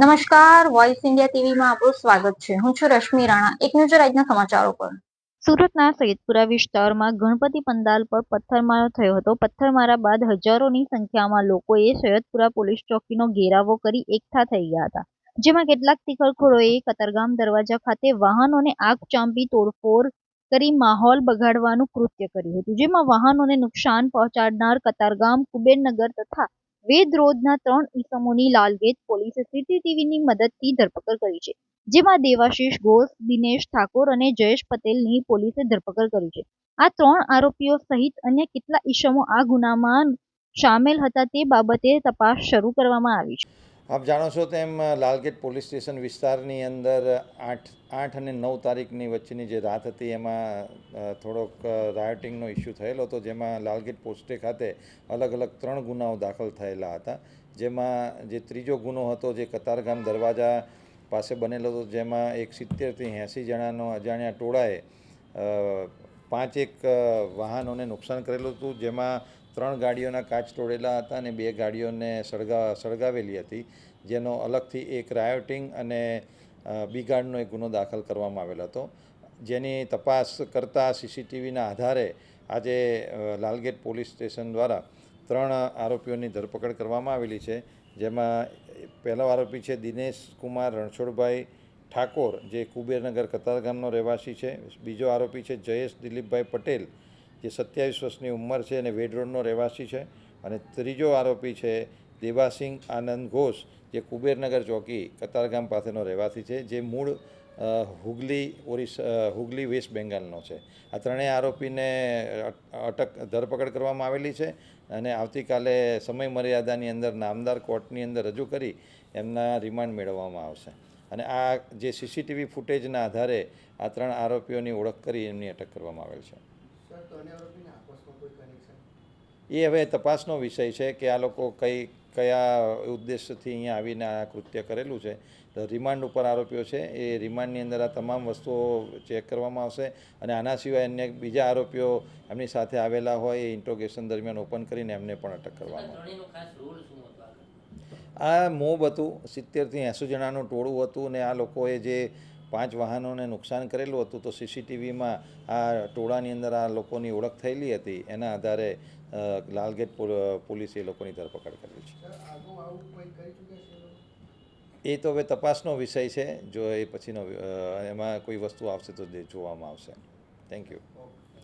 નમસ્કાર voice India ટીવીમાં આપનું સ્વાગત છે. હું છું રશ્મિ રાણા. એક નજર આજના સમાચારો પર. સુરતના સૈયદપુરા વિસ્તારમાં ગણપતિ પંડાલ પર પથ્થરમારો થયો હતો. પથ્થરમારા બાદ હજારોની સંખ્યામાં લોકોએ સૈયદપુરા પોલીસ ચોકીનો ઘેરાવો કરી એકઠા થઈ ગયા હતા. જેમાં કેટલાક તિખલખોરોએ કતારગામ દરવાજા ખાતે વાહનોને આગ ચાંપી તોડફોડ કરી માહોલ બગાડવાનું કૃત્ય કર્યું હતું. જેમાં વાહનોને નુકસાન પહોંચાડનાર કતારગામ કુબેરનગર તથા વેદ રોડના ત્રણ ઈસમોની લાલગેટ પોલીસે સીસીટીવીની મદદથી ધરપકડ કરી છે, જેમાં દેવાશીષ ઘોષ, દિનેશ ઠાકોર અને જયેશ પટેલની પોલીસે ધરપકડ કરી છે. આ ત્રણ આરોપીઓ સહિત અન્ય કેટલા ઈસમો આ ગુનામાં સામેલ હતા તે બાબતે તપાસ શરૂ કરવામાં આવી છે. આપ જાણો છો તેમ લાલગેટ પોલીસ સ્ટેશન વિસ્તારની અંદર આઠ આઠ અને નવ તારીખની વચ્ચેની જે રાત હતી, એમાં થોડોક રાયોટિંગનો ઇસ્યુ થયેલો હતો, જેમાં લાલગેટ પોસ્ટે ખાતે અલગ અલગ ત્રણ ગુનાઓ દાખલ થયેલા હતા. જેમાં જે ત્રીજો ગુનો હતો, જે કતારગામ દરવાજા પાસે બનેલો હતો, જેમાં એક સિત્તેરથી એંસી જણાનો અજાણ્યા ટોળાએ પાંચ પાંચેક વાહનોને નુકસાન કરેલું હતું. જેમાં ત્રણ ગાડીઓના કાચ તોડેલા હતા અને બે ગાડીઓને સળગા, સળગાવેલી હતી, જેનો અલગથી એક રાયોટિંગ અને બિગાડનો એક ગુનો દાખલ કરવામાં આવેલો હતો. જેની તપાસ કરતાં સીસીટીવીના આધારે આજે લાલગેટ પોલીસ સ્ટેશન દ્વારા ત્રણ આરોપીઓની ધરપકડ કરવામાં આવેલી છે. જેમાં પહેલો આરોપી છે દિનેશ કુમાર રણછોડભાઈ ઠાકોર, જે કુબેરનગર કતારગામનો રહેવાસી છે. બીજો આરોપી છે જયેશ દિલીપભાઈ પટેલ જે સત્યાવીસ વર્ષની ઉંમર છે અને વેડરોડનો રહેવાસી છે. અને ત્રીજો આરોપી છે દેવાસિંહ આનંદ ઘોષ, જે કુબેરનગર ચોકી કતારગામ પાસેનો રહેવાસી છે, જે મૂળ હુગલી ઓરિસ હુગલી વેસ્ટ બેંગાલનો છે. આ ત્રણેય આરોપીને અટક, ધરપકડ કરવામાં આવેલી છે અને આવતીકાલે સમય મર્યાદાની અંદર નામદાર કોર્ટની અંદર રજૂ કરી એમના રિમાન્ડ મેળવવામાં આવશે. અને આ જે સીસીટીવી ફૂટેજના આધારે આ ત્રણ આરોપીઓની ઓળખ કરી એમની અટક કરવામાં આવેલ છે. એ હવે તપાસનો વિષય છે કે આ લોકો કઈ કયા ઉદ્દેશથી અહીંયા આવીને આ કૃત્ય કરેલું છે. રિમાન્ડ ઉપર આરોપીઓ છે. એ રિમાન્ડની અંદર આ તમામ વસ્તુઓ ચેક કરવામાં આવશે અને આના સિવાય અન્ય બીજા આરોપીઓ એમની સાથે આવેલા હોય એ ઇન્ટ્રોગેશન દરમિયાન ઓપન કરીને એમને પણ અટક કરવામાં આગળ? આ મોબ હતું સિત્તેરથી એંસી જણાનું ટોળું હતું ને આ લોકોએ જે પાંચ વાહનોને નુકસાન કરેલું હતું તો સીસીટીવીમાં આ ટોળાની અંદર આ લોકોની ઓળખ થયેલી હતી. એના આધારે લાલગેટ પોલીસે એ લોકોની ધરપકડ કરી છે એ તો હવે તપાસનો વિષય છે. જો એ પછીનો એમાં કોઈ વસ્તુ આવશે તો જોવામાં આવશે. Thank you